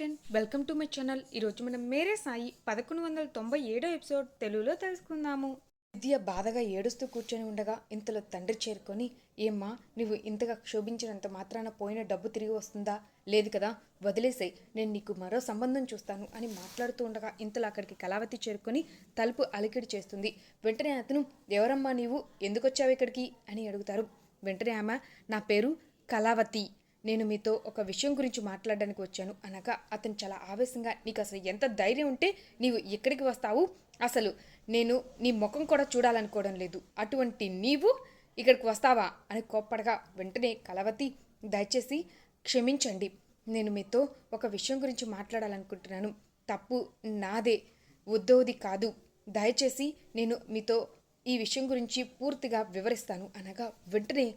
Action welcome to my channel. ఈరోజు మనం మేరే సాయి పదకొండు వందల తొంభై ఏడో ఎపిసోడ్ తెలుగులో తెలుసుకుందాము. విద్య బాధగా ఏడుస్తూ కూర్చొని ఉండగా ఇంతలో తండ్రి చేరుకొని ఏమ్మా నువ్వు ఇంతగా క్షోభించినంత మాత్రాన పోయిన డబ్బు తిరిగి వస్తుందా? లేదు కదా వదిలేసాయి నేను నీకు మరో సంబంధం చూస్తాను అని మాట్లాడుతూ ఉండగా ఇంతలో అక్కడికి కళావతి చేరుకొని తలుపు అలికిడి చేస్తుంది. వెంటనే అతను ఎవరమ్మా నీవు? ఎందుకొచ్చావు ఇక్కడికి? అని అడుగుతారు. వెంటనే ఆమె నా పేరు కళావతి. నేను మీతో ఒక విషయం గురించి మాట్లాడడానికి వచ్చాను. అనగా అతను చాలా ఆవేశంగా నీకు అసలు ఎంత ధైర్యం ఉంటే నీవు ఎక్కడికి వస్తావు? అసలు నేను నీ ముఖం కూడా చూడాలనుకోవడం లేదు. అటువంటి నీవు ఇక్కడికి వస్తావా? అని కోప్పడగా వెంటనే కలవతి దయచేసి క్షమించండి. నేను మీతో ఒక విషయం గురించి మాట్లాడాలనుకుంటున్నాను. తప్పు నాదే ఉద్దోది కాదు. దయచేసి నేను మీతో ఈ విషయం గురించి పూర్తిగా వివరిస్తాను. అనగా వెంటనే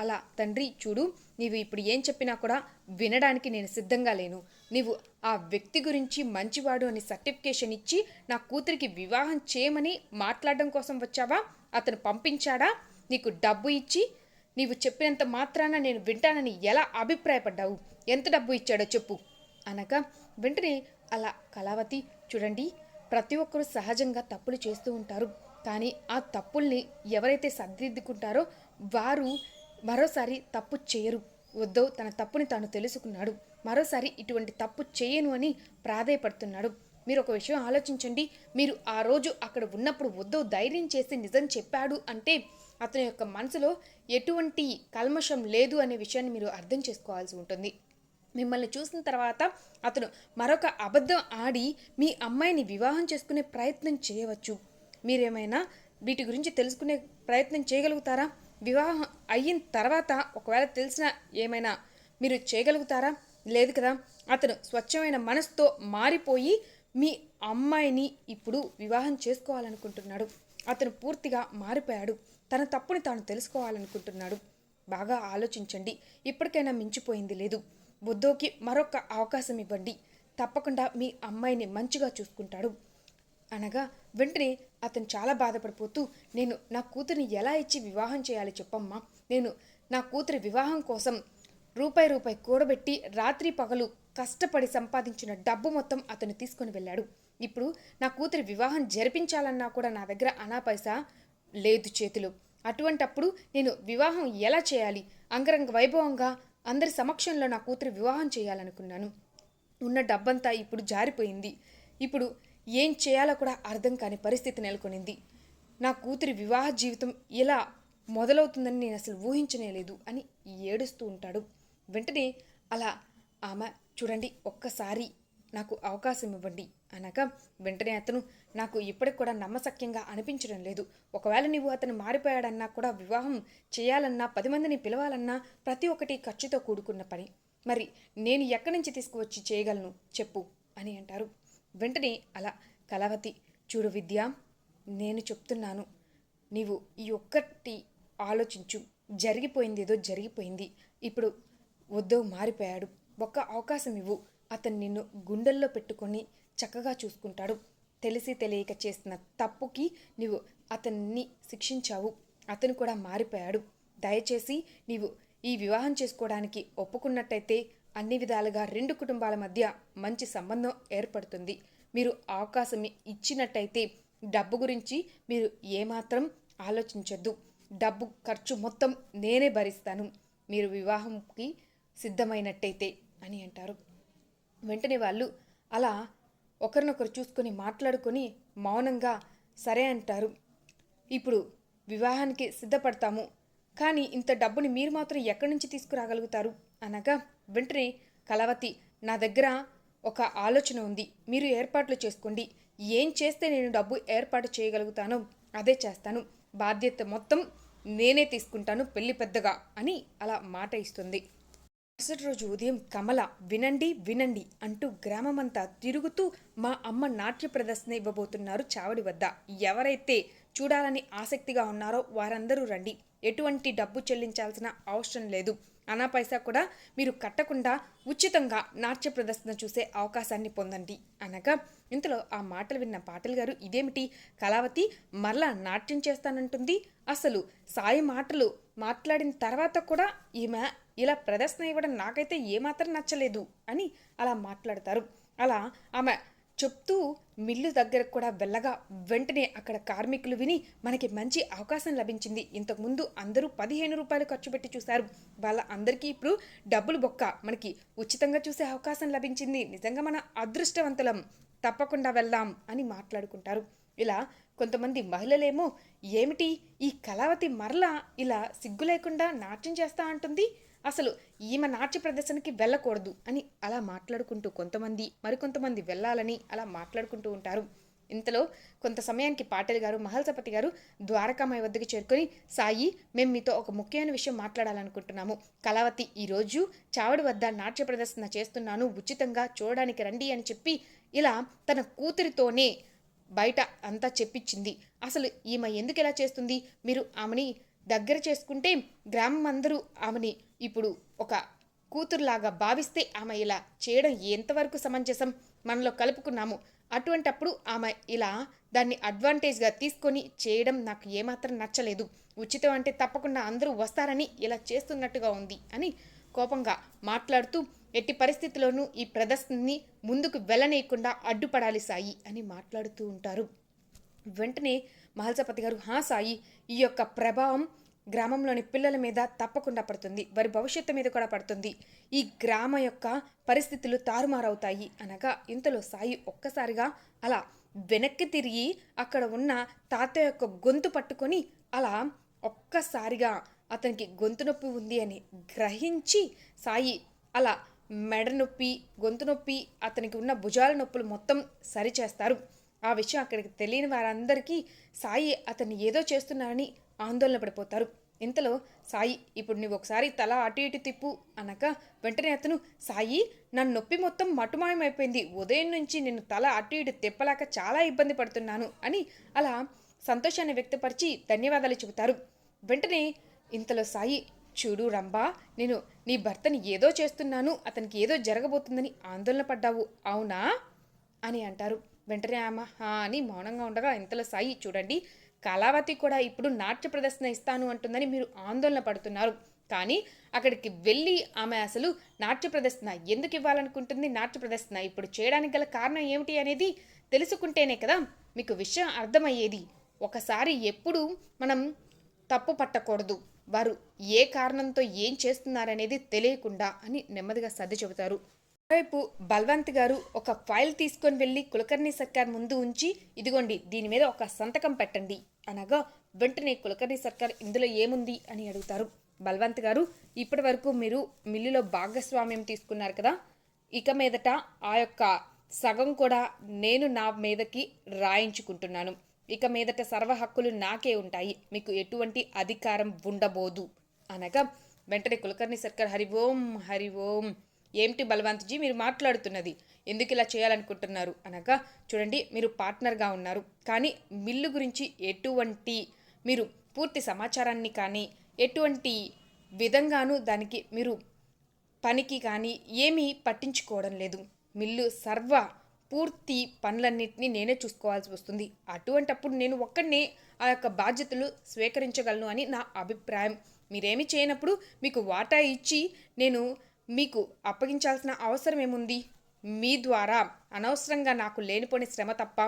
అలా తండ్రి చూడు నీవు ఇప్పుడు ఏం చెప్పినా కూడా వినడానికి నేను సిద్ధంగా లేను. నీవు ఆ వ్యక్తి గురించి మంచివాడు అని సర్టిఫికేషన్ ఇచ్చి నా కూతురికి వివాహం చేయమని మాట్లాడడం కోసం వచ్చావా? అతను పంపించాడా? నీకు డబ్బు ఇచ్చి నీవు చెప్పినంత మాత్రాన నేను వింటానని ఎలా అభిప్రాయపడ్డావు? ఎంత డబ్బు ఇచ్చాడో చెప్పు. అనగా వెంటనే అలా కళావతి చూడండి ప్రతి ఒక్కరూ సహజంగా తప్పులు చేస్తూ ఉంటారు. కానీ ఆ తప్పుల్ని ఎవరైతే సరిదిద్దుకుంటారో వారు మరోసారి తప్పు చేయరు. ఉద్దవ్ తన తప్పుని తాను తెలుసుకున్నాడు. మరోసారి ఇటువంటి తప్పు చేయను అని ప్రాధేయపడుతున్నాడు. మీరు ఒక విషయం ఆలోచించండి. మీరు ఆ రోజు అక్కడ ఉన్నప్పుడు ఉద్దవ్ ధైర్యం చేసి నిజం చెప్పాడు అంటే అతని యొక్క మనసులో ఎటువంటి కల్మషం లేదు అనే విషయాన్ని మీరు అర్థం చేసుకోవాల్సి ఉంటుంది. మిమ్మల్ని చూసిన తర్వాత అతను మరొక అబద్ధం ఆడి మీ అమ్మాయిని వివాహం చేసుకునే ప్రయత్నం చేయవచ్చు. మీరేమైనా వీటి గురించి తెలుసుకునే ప్రయత్నం చేయగలుగుతారా? వివాహం అయిన తర్వాత ఒకవేళ తెలిసిన ఏమైనా మీరు చేయగలుగుతారా? లేదు కదా. అతను స్వచ్ఛమైన మనసుతో మారిపోయి మీ అమ్మాయిని ఇప్పుడు వివాహం చేసుకోవాలనుకుంటున్నాడు. అతను పూర్తిగా మారిపోయాడు. తన తప్పుని తాను తెలుసుకోవాలనుకుంటున్నాడు. బాగా ఆలోచించండి. ఇప్పటికైనా మించిపోయింది లేదు. బుద్ధోకి మరొక అవకాశం ఇవ్వండి. తప్పకుండా మీ అమ్మాయిని మంచిగా చూసుకుంటాడు. అనగా వెంటనే అతను చాలా బాధపడిపోతూ నేను నా కూతురిని ఎలా ఇచ్చి వివాహం చేయాలి చెప్పమ్మా? నేను నా కూతురి వివాహం కోసం రూపాయి రూపాయి కూడబెట్టి రాత్రి పగలు కష్టపడి సంపాదించిన డబ్బు మొత్తం అతను తీసుకొని వెళ్ళాడు. ఇప్పుడు నా కూతురి వివాహం జరిపించాలన్నా కూడా నా దగ్గర అనా పైసా లేదు చేతిలో. అటువంటప్పుడు నేను వివాహం ఎలా చేయాలి? అంగరంగ వైభవంగా అందరి సమక్షంలో నా కూతురి వివాహం చేయాలనుకున్నాను. ఉన్న డబ్బంతా ఇప్పుడు జారిపోయింది. ఇప్పుడు ఏం చేయాలో కూడా అర్థం కాని పరిస్థితి నెలకొనింది. నా కూతురి వివాహ జీవితం ఇలా మొదలవుతుందని నేను అసలు ఊహించనేలేదు అని ఏడుస్తూ ఉంటాడు. వెంటనే అలా ఆమె చూడండి ఒక్కసారి నాకు అవకాశం ఇవ్వండి అనగా వెంటనే అతను నాకు ఇప్పటికి కూడా నమ్మసక్యంగా అనిపించడం లేదు. ఒకవేళ నువ్వు అతను మారిపోయాడన్నా కూడా వివాహం చేయాలన్నా పది మందిని పిలవాలన్నా ప్రతి ఒక్కటి ఖర్చుతో కూడుకున్న పని. మరి నేను ఎక్కడి నుంచి తీసుకువచ్చి చేయగలను? చెప్పు అని అంటారు. వెంటనే అలా కళావతి చూడు విద్య నేను చెప్తున్నాను. నీవు ఈ ఒక్కటి ఆలోచించు. జరిగిపోయింది ఏదో జరిగిపోయింది. ఇప్పుడు ఉద్దవ్ మారిపోయాడు. ఒక్క అవకాశం ఇవ్వు. అతను నిన్ను గుండెల్లో పెట్టుకొని చక్కగా చూసుకుంటాడు. తెలిసి తెలియక చేసిన తప్పుకి నీవు అతన్ని శిక్షించావు. అతను కూడా మారిపోయాడు. దయచేసి నీవు ఈ వివాహం చేసుకోవడానికి ఒప్పుకున్నట్టయితే అన్ని విధాలుగా రెండు కుటుంబాల మధ్య మంచి సంబంధం ఏర్పడుతుంది. మీరు అవకాశం ఇచ్చినట్టయితే డబ్బు గురించి మీరు ఏమాత్రం ఆలోచించొద్దు. డబ్బు ఖర్చు మొత్తం నేనే భరిస్తాను. మీరు వివాహంకి సిద్ధమైనట్టయితే అని అంటారు. వెంటనే వాళ్ళు అలా ఒకరినొకరు చూసుకొని మాట్లాడుకొని మౌనంగా సరే అంటారు. ఇప్పుడు వివాహానికి సిద్ధపడతాము. కానీ ఇంత డబ్బుని మీరు మాత్రం ఎక్కడి నుంచి తీసుకురాగలుగుతారు? అనగా వెంటనే కలవతి నా దగ్గర ఒక ఆలోచన ఉంది. మీరు ఏర్పాట్లు చేసుకోండి. ఏం చేస్తే నేను డబ్బు ఏర్పాటు చేయగలుగుతానో అదే చేస్తాను. బాధ్యత మొత్తం నేనే తీసుకుంటాను పెళ్ళి పెద్దగా అని అలా మాట ఇస్తుంది. మరుసటి రోజు ఉదయం కమల వినండి వినండి అంటూ గ్రామమంతా తిరుగుతూ మా అమ్మ నాట్య ప్రదర్శన ఇవ్వబోతున్నారు చావడి వద్ద. ఎవరైతే చూడాలని ఆసక్తిగా ఉన్నారో వారందరూ రండి. ఎటువంటి డబ్బు చెల్లించాల్సిన అవసరం లేదు. అనా పైసా కూడా మీరు కట్టకుండా ఉచితంగా నాట్య ప్రదర్శన చూసే అవకాశాన్ని పొందండి. అనగా ఇంతలో ఆ మాటలు విన్న పాటలు గారు ఇదేమిటి? కళావతి మరలా నాట్యం చేస్తానంటుంది. అసలు సాయి మాటలు మాట్లాడిన తర్వాత కూడా ఈమె ఇలా ప్రదర్శన ఇవ్వడం నాకైతే ఏమాత్రం నచ్చలేదు అని అలా మాట్లాడతారు. అలా ఆమె చెప్తూ మిల్లు దగ్గరకు కూడా వెళ్ళగా వెంటనే అక్కడ కార్మికులు విని మనకి మంచి అవకాశం లభించింది. ఇంతకుముందు అందరూ పదిహేను రూపాయలు ఖర్చు పెట్టి చూశారు. వాళ్ళ అందరికీ ఇప్పుడు డబ్బులు బొక్క మనకి ఉచితంగా చూసే అవకాశం లభించింది. నిజంగా మన అదృష్టవంతులం. తప్పకుండా వెళ్దాం అని మాట్లాడుకుంటారు. ఇలా కొంతమంది మహిళలేమో ఏమిటి ఈ కళావతి మరలా ఇలా సిగ్గు లేకుండా నాట్యం చేస్తా అంటుంది? అసలు ఈమె నాట్య ప్రదర్శనకి వెళ్ళకూడదు అని అలా మాట్లాడుకుంటూ కొంతమంది మరికొంతమంది వెళ్ళాలని అలా మాట్లాడుకుంటూ ఉంటారు. ఇంతలో కొంత సమయానికి పాటిల్ గారు మహల్సపతి గారు ద్వారకామాయి వద్దకు చేరుకొని సాయి మేము మీతో ఒక ముఖ్యమైన విషయం మాట్లాడాలనుకుంటున్నాము. కళావతి ఈరోజు చావడి వద్ద నాట్య ప్రదర్శన చేస్తున్నాను. ఉచితంగా చూడడానికి రండి అని చెప్పి ఇలా తన కూతురితోనే బయట అంతా చెప్పించింది. అసలు ఈమె ఎందుకు ఇలా చేస్తుంది? మీరు ఆమెని దగ్గర చేసుకుంటే గ్రామం అందరూ ఆమెని ఇప్పుడు ఒక కూతురులాగా భావిస్తే ఆమె ఇలా చేయడం ఎంతవరకు సమంజసం? మనలో కలుపుకున్నాము. అటువంటప్పుడు ఆమె ఇలా దాన్ని అడ్వాంటేజ్గా తీసుకొని చేయడం నాకు ఏమాత్రం నచ్చలేదు. ఉచితం అంటే తప్పకుండా అందరూ వస్తారని ఇలా చేస్తున్నట్టుగా ఉంది అని కోపంగా మాట్లాడుతూ ఎట్టి పరిస్థితుల్లోనూ ఈ ప్రదర్శనని ముందుకు వెళ్ళనీయకుండా అడ్డుపడాలి సాయి అని మాట్లాడుతూ ఉంటారు. వెంటనే మహల్సపతి గారు హా సాయి ఈ యొక్క ప్రభావం గ్రామంలోని పిల్లల మీద తప్పకుండా పడుతుంది. వారి భవిష్యత్తు మీద కూడా పడుతుంది. ఈ గ్రామ యొక్క పరిస్థితులు తారుమారవుతాయి అనగా ఇంతలో సాయి ఒక్కసారిగా అలా వెనక్కి తిరిగి అక్కడ ఉన్న తాత యొక్క గొంతు పట్టుకొని అలా ఒక్కసారిగా అతనికి గొంతు నొప్పి ఉంది అని గ్రహించి సాయి అలా మెడ నొప్పి గొంతు నొప్పి అతనికి ఉన్న భుజాల నొప్పులు మొత్తం సరిచేస్తారు. ఆ విషయం అక్కడికి తెలియని వారందరికీ సాయి అతన్ని ఏదో చేస్తున్నారని ఆందోళన పడిపోతారు. ఇంతలో సాయి ఇప్పుడు నువ్వు ఒకసారి తల అటు ఇటు తిప్పు అనక వెంటనే అతను సాయి నా నొప్పి మొత్తం మటుమాయమైపోయింది. ఉదయం నుంచి నేను తల అటు ఇటు తిప్పలేక చాలా ఇబ్బంది పడుతున్నాను అని అలా సంతోషాన్ని వ్యక్తపరిచి ధన్యవాదాలు చెబుతారు. వెంటనే ఇంతలో సాయి చూడు రంబా నేను నీ భర్తని ఏదో చేస్తున్నాను. అతనికి ఏదో జరగబోతుందని ఆందోళన పడ్డావు. అవునా? అని అంటారు. వెంటనే ఆమె హా అని మౌనంగా ఉండగా ఇంతలో సాయి చూడండి కళావతి కూడా ఇప్పుడు నాట్య ప్రదర్శన ఇస్తాను అంటుందని మీరు ఆందోళన పడుతున్నారు. కానీ అక్కడికి వెళ్ళి ఆమె అసలు నాట్య ప్రదర్శన ఎందుకు ఇవ్వాలనుకుంటుంది? నాట్య ప్రదర్శన ఇప్పుడు చేయడానికి గల కారణం ఏమిటి అనేది తెలుసుకుంటేనే కదా మీకు విషయం అర్థమయ్యేది. ఒకసారి ఎప్పుడు మనం తప్పు పట్టకూడదు. వారు ఏ కారణంతో ఏం చేస్తున్నారనేది తెలియకుండా అని నెమ్మదిగా సర్ది చెబుతారు. వైపు బల్వంత్ గారు ఒక ఫైల్ తీసుకొని వెళ్ళి కులకర్ణి సర్కార్ ముందు ఉంచి ఇదిగోండి దీని మీద ఒక సంతకం పెట్టండి. అనగా వెంటనే కులకర్ణి సర్కార్ ఇందులో ఏముంది అని అడుగుతారు. బల్వంత్ గారు ఇప్పటి వరకు మీరు మిల్లులో భాగస్వామ్యం తీసుకున్నారు కదా ఇక మీదట ఆ యొక్క సగం కూడా నేను నా మీదకి రాయించుకుంటున్నాను. ఇక మీదట సర్వ హక్కులు నాకే ఉంటాయి. మీకు ఎటువంటి అధికారం ఉండబోదు. అనగా వెంటనే కులకర్ణి సర్కార్ హరి ఓం హరి ఓం ఏమిటి బలవంత్జీ? మీరు మాట్లాడుతున్నది. ఎందుకు ఇలా చేయాలనుకుంటున్నారు? అనగా చూడండి మీరు పార్ట్నర్గా ఉన్నారు. కానీ మిల్లు గురించి ఎటువంటి మీరు పూర్తి సమాచారాన్ని కానీ ఎటువంటి విధంగానూ దానికి మీరు పనికి కానీ ఏమీ పట్టించుకోవడం లేదు. మిల్లు సర్వ పూర్తి పనులన్నింటినీ నేనే చూసుకోవాల్సి వస్తుంది. అటువంటప్పుడు నేను ఒక్కడనే ఆ యొక్క బాధ్యతలు స్వీకరించగలను అని నా అభిప్రాయం. మీరేమి చేయనప్పుడు మీకు వాటా ఇచ్చి నేను మీకు అప్పగించాల్సిన అవసరం ఏముంది? మీ ద్వారా అనవసరంగా నాకు లేనిపోని శ్రమ తప్ప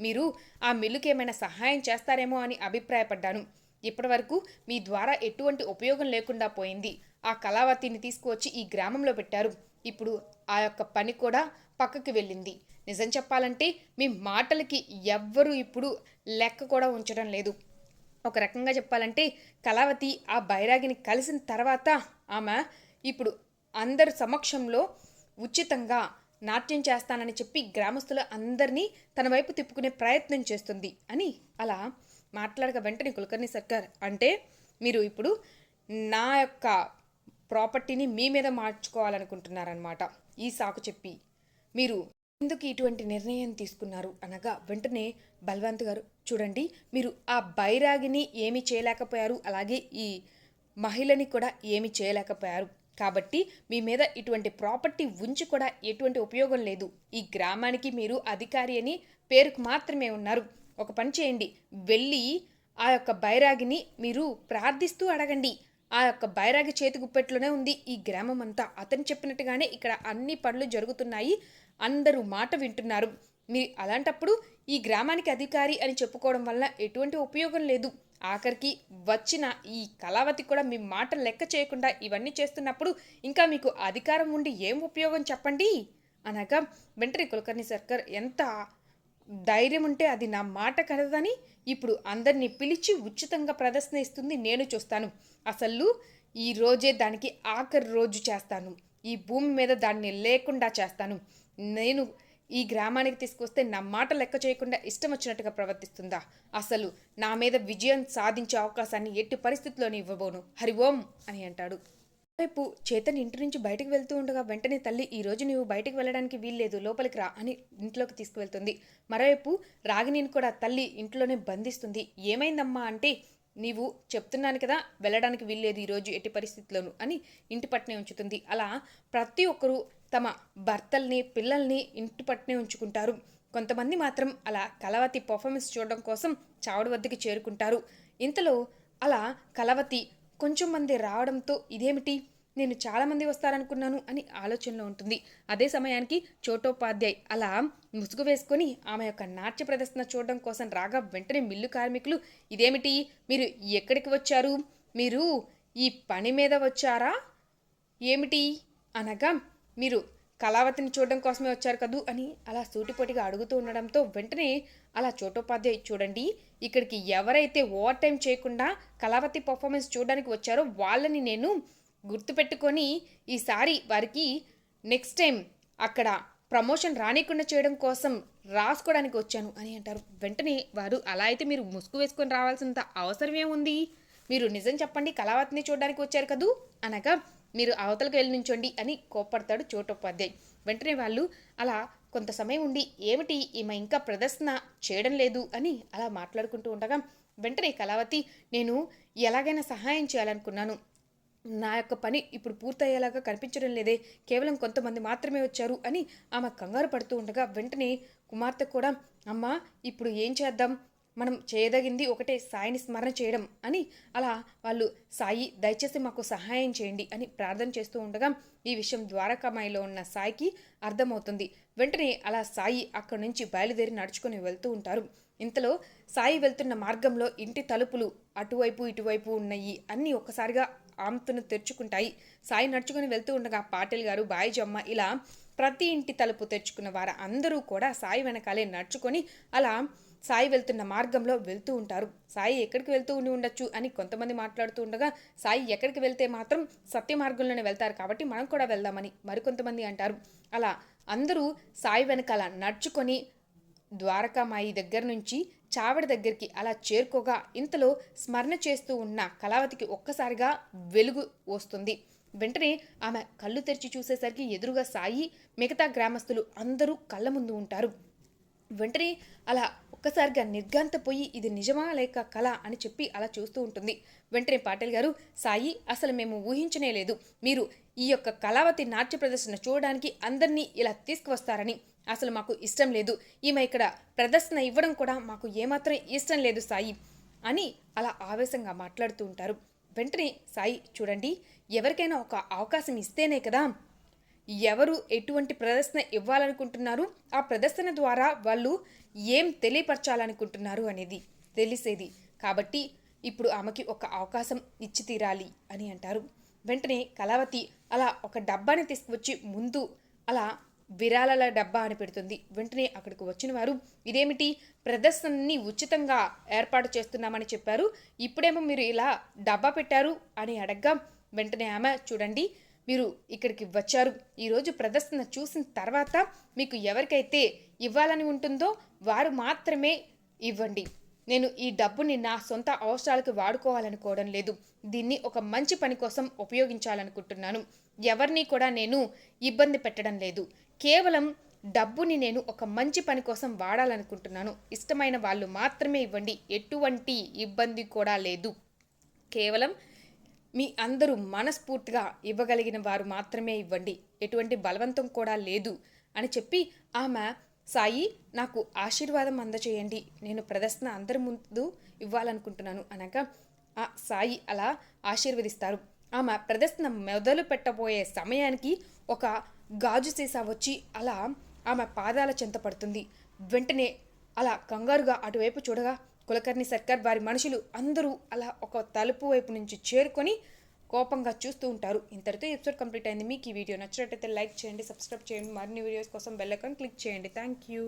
మీరు ఆ మిల్లుకేమైనా సహాయం చేస్తారేమో అని అభిప్రాయపడ్డాను. ఇప్పటివరకు మీ ద్వారా ఎటువంటి ఉపయోగం లేకుండా పోయింది. ఆ కళావతిని తీసుకువచ్చి ఈ గ్రామంలో పెట్టారు. ఇప్పుడు ఆ యొక్క పని కూడా పక్కకి వెళ్ళింది. నిజం చెప్పాలంటే మీ మాటలకి ఎవ్వరూ ఇప్పుడు లెక్క కూడా ఉంచడం లేదు. ఒక రకంగా చెప్పాలంటే కళావతి ఆ బైరాగిని కలిసిన తర్వాత ఆమె ఇప్పుడు అందరి సమక్షంలో ఉచితంగా నాట్యం చేస్తానని చెప్పి గ్రామస్తులు అందరినీ తన వైపు తిప్పుకునే ప్రయత్నం చేస్తుంది అని అలా మాట్లాడక వెంటనే కులకర్ణి సర్కార్ అంటే మీరు ఇప్పుడు నా యొక్క ప్రాపర్టీని మీ మీద మార్చుకోవాలనుకుంటున్నారనమాట ఈ సాకు చెప్పి మీరు ఎందుకు ఇటువంటి నిర్ణయం తీసుకున్నారు అనగా వెంటనే బల్వంత్ గారు చూడండి మీరు ఆ బైరాగిని ఏమీ చేయలేకపోయారు అలాగే ఈ మహిళని కూడా ఏమీ చేయలేకపోయారు. కాబట్టి మీ మీద ఇటువంటి ప్రాపర్టీ ఉంచి కూడా ఎటువంటి ఉపయోగం లేదు. ఈ గ్రామానికి మీరు అధికారి అని పేరుకు మాత్రమే ఉన్నారు. ఒక పని చేయండి. వెళ్ళి ఆ యొక్క బైరాగిని మీరు ప్రార్థిస్తూ అడగండి. ఆ యొక్క బైరాగి చేతి గుప్పెట్లోనే ఉంది. ఈ గ్రామం అంతా అతను చెప్పినట్టుగానే ఇక్కడ అన్ని పనులు జరుగుతున్నాయి. అందరూ మాట వింటున్నారు. మీరు అలాంటప్పుడు ఈ గ్రామానికి అధికారి అని చెప్పుకోవడం వల్ల ఎటువంటి ఉపయోగం లేదు. ఆఖరికి వచ్చిన ఈ కళావతి కూడా మీ మాట లెక్క చేయకుండా ఇవన్నీ చేస్తున్నప్పుడు ఇంకా మీకు అధికారం ఉండి ఏం ఉపయోగం చెప్పండి? అనగా వెంటనే కులకర్ణి సర్కార్ ఎంత ధైర్యం ఉంటే అది నా మాట కలదని ఇప్పుడు అందరినీ పిలిచి ఉచితంగా ప్రదర్శన ఇస్తుంది నేను చూస్తాను. అసలు ఈ రోజే దానికి ఆఖరి రోజు చేస్తాను. ఈ భూమి మీద దాన్ని లేకుండా చేస్తాను. నేను ఈ గ్రామానికి తీసుకొస్తే నా మాట లెక్క చేయకుండా ఇష్టం వచ్చినట్టుగా ప్రవర్తిస్తుందా? అసలు నా మీద విజయం సాధించే అవకాశాన్ని ఎట్టి పరిస్థితుల్లోనే ఇవ్వబోను. హరి ఓం అని అంటాడు. రేపు చేతన్ ఇంటి నుంచి బయటకు వెళ్తూ ఉండగా వెంటనే తల్లి ఈ రోజు నీవు బయటకు వెళ్ళడానికి వీల్లేదు లోపలికి రా అని ఇంట్లోకి తీసుకువెళ్తుంది. మరోవైపు రాగిణిని కూడా తల్లి ఇంట్లోనే బంధిస్తుంది. ఏమైందమ్మా అంటే నీవు చెప్తున్నాను కదా వెళ్ళడానికి వీల్లేదు ఈరోజు ఎట్టి పరిస్థితుల్లోనూ అని ఇంటి పట్టునే ఉంచుతుంది. అలా ప్రతి ఒక్కరూ తమ భర్తల్ని పిల్లల్ని ఇంటి పట్టునే ఉంచుకుంటారు. కొంతమంది మాత్రం అలా కలవతి పర్ఫార్మెన్స్ చూడడం కోసం చావుడు వద్దకి చేరుకుంటారు. ఇంతలో అలా కలవతి కొంచెం మంది రావడంతో ఇదేమిటి? నేను చాలామంది వస్తారనుకున్నాను అని ఆలోచనలో ఉంటుంది. అదే సమయానికి చోటోపాధ్యాయ్ అలా ముసుగు వేసుకొని ఆమె యొక్క నాట్య ప్రదర్శన చూడడం కోసం రాగా వెంటనే మిల్లు కార్మికులు ఇదేమిటి? మీరు ఎక్కడికి వచ్చారు? మీరు ఈ పని మీద వచ్చారా? ఏమిటి? అనగా మీరు కళావతిని చూడడం కోసమే వచ్చారు కదూ అని అలా సూటిపోటిగా అడుగుతూ ఉండడంతో వెంటనే అలా చోటోపాధ్యాయ్ చూడండి ఇక్కడికి ఎవరైతే ఓవర్ టైం చేయకుండా కళావతి పర్ఫార్మెన్స్ చూడడానికి వచ్చారో వాళ్ళని నేను గుర్తుపెట్టుకొని ఈసారి వారికి నెక్స్ట్ టైం అక్కడ ప్రమోషన్ రానికుండా చేయడం కోసం రాసుకోవడానికి వచ్చాను అని అంటారు. వెంటనే వారు అలా అయితే మీరు ముసుగు వేసుకొని రావాల్సినంత అవసరం ఏముంది మీరు నిజం చెప్పండి కళావతిని చూడడానికి వచ్చారు కదూ అనగా మీరు అవతలకు వెళ్ళి నుంచోండి అని కోప్పడతాడు చోటోపాధ్యాయ్. వెంటనే వాళ్ళు అలా కొంత సమయం ఉండి ఏమిటి? ఈమె ఇంకా ప్రదర్శన చేయడం లేదు అని అలా మాట్లాడుకుంటూ ఉండగా వెంటనే కళావతి నేను ఎలాగైనా సహాయం చేయాలనుకున్నాను. నా యొక్క పని ఇప్పుడు పూర్తయ్యేలాగా కనిపించడం లేదే. కేవలం కొంతమంది మాత్రమే వచ్చారు అని ఆమె కంగారు పడుతూ ఉండగా వెంటనే కుమార్తె కూడా అమ్మ ఇప్పుడు ఏం చేద్దాం? మనం చేయదగింది ఒకటే సాయిని స్మరణ చేయడం అని అలా వాళ్ళు సాయి దయచేసి మాకు సహాయం చేయండి అని ప్రార్థన చేస్తూ ఉండగా ఈ విషయం ద్వారకామాయిలో ఉన్న సాయికి అర్థమవుతుంది. వెంటనే అలా సాయి అక్కడి నుంచి బయలుదేరి నడుచుకొని వెళ్తూ ఉంటారు. ఇంతలో సాయి వెళ్తున్న మార్గంలో ఇంటి తలుపులు అటువైపు ఇటువైపు ఉన్నాయి. అన్నీ ఒక్కసారిగా ఆమ్తును తెరుచుకుంటాయి. సాయి నడుచుకుని వెళ్తూ ఉండగా పాటిల్ గారు బాయిజమ్మ ఇలా ప్రతి ఇంటి తలుపు తెరుచుకున్న వారు అందరూ కూడా సాయి వెనకాలే నడుచుకొని అలా సాయి వెళ్తున్న మార్గంలో వెళ్తూ ఉంటారు. సాయి ఎక్కడికి వెళ్తూ ఉండి ఉండొచ్చు అని కొంతమంది మాట్లాడుతూ ఉండగా సాయి ఎక్కడికి వెళ్తే మాత్రం సత్య మార్గంలోనే వెళ్తారు కాబట్టి మనం కూడా వెళ్దామని మరికొంతమంది అంటారు. అలా అందరూ సాయి వెనకాల నడుచుకొని ద్వారకామాయి దగ్గర నుంచి చావిడ దగ్గరికి అలా చేరుకోగా ఇంతలో స్మరణ చేస్తూ ఉన్న కళావతికి ఒక్కసారిగా వెలుగు వస్తుంది. వెంటనే ఆమె కళ్ళు తెరిచి చూసేసరికి ఎదురుగా సాయి మిగతా గ్రామస్తులు అందరూ కళ్ళ ముందు ఉంటారు. వెంటనే అలా ఒక్కసారిగా నిర్గాంతపోయి ఇది నిజమా లేక కళ అని చెప్పి అలా చూస్తూ ఉంటుంది. వెంటనే పాటిల్ గారు సాయి అసలు మేము ఊహించనే లేదు. మీరు ఈ యొక్క కళావతి నాట్య ప్రదర్శన చూడడానికి అందరినీ ఇలా తీసుకువస్తారని. అసలు మాకు ఇష్టం లేదు. ఈమె ఇక్కడ ప్రదర్శన ఇవ్వడం కూడా మాకు ఏమాత్రం ఇష్టం లేదు సాయి అని అలా ఆవేశంగా మాట్లాడుతూ ఉంటారు. వెంటనే సాయి చూడండి ఎవరికైనా ఒక అవకాశం ఇస్తేనే కదా ఎవరు ఎటువంటి ప్రదర్శన ఇవ్వాలనుకుంటున్నారు? ఆ ప్రదర్శన ద్వారా వాళ్ళు ఏం తెలియపరచాలనుకుంటున్నారు అనేది తెలిసేది. కాబట్టి ఇప్పుడు ఆమెకి ఒక అవకాశం ఇచ్చి తీరాలి అని అంటారు. వెంటనే కళావతి అలా ఒక డబ్బాని తీసుకువచ్చి ముందు అలా విరాళాల డబ్బా అని పెడుతుంది. వెంటనే అక్కడికి వచ్చిన వారు ఇదేమిటి? ప్రదర్శనని ఉచితంగా ఏర్పాటు చేస్తున్నామని చెప్పారు. ఇప్పుడేమో మీరు ఇలా డబ్బా పెట్టారు అని అడగ్గా వెంటనే ఆమె చూడండి మీరు ఇక్కడికి వచ్చారు. ఈరోజు ప్రదర్శన చూసిన తర్వాత మీకు ఎవరికైతే ఇవ్వాలని ఉంటుందో వారు మాత్రమే ఇవ్వండి. నేను ఈ డబ్బుని నా సొంత అవసరాలకు వాడుకోవాలనుకోవడం లేదు. దీన్ని ఒక మంచి పని కోసం ఉపయోగించాలనుకుంటున్నాను. ఎవరిని కూడా నేను ఇబ్బంది పెట్టడం లేదు. కేవలం డబ్బుని నేను ఒక మంచి పని కోసం వాడాలనుకుంటున్నాను. ఇష్టమైన వాళ్ళు మాత్రమే ఇవ్వండి. ఎటువంటి ఇబ్బంది కూడా లేదు. కేవలం మీ అందరూ మనస్ఫూర్తిగా ఇవ్వగలిగిన వారు మాత్రమే ఇవ్వండి. ఎటువంటి బలవంతం కూడా లేదు అని చెప్పి ఆమె సాయి నాకు ఆశీర్వాదం అందచేయండి నేను ప్రదర్శన అందరి ముందు ఇవ్వాలనుకుంటున్నాను. అనగా ఆ సాయి అలా ఆశీర్వదిస్తారు. ఆమె ప్రదర్శన మొదలు పెట్టబోయే సమయానికి ఒక గాజు సీసా వచ్చి అలా ఆమె పాదాల చెంత పడుతుంది. వెంటనే అలా కంగారుగా అటువైపు చూడగా కులకర్ణి సర్కార్ వారి మనుషులు అందరూ అలా ఒక తలుపు వైపు నుంచి చేరుకొని కోపంగా చూస్తూ ఉంటారు. ఇంతటితో ఎపిసోడ్ కంప్లీట్ అయింది. మీకు ఈ వీడియో నచ్చినట్టయితే లైక్ చేయండి సబ్స్క్రైబ్ చేయండి. మరిన్ని వీడియోస్ కోసం బెల్ ఐకాన్ క్లిక్ చేయండి. Thank you.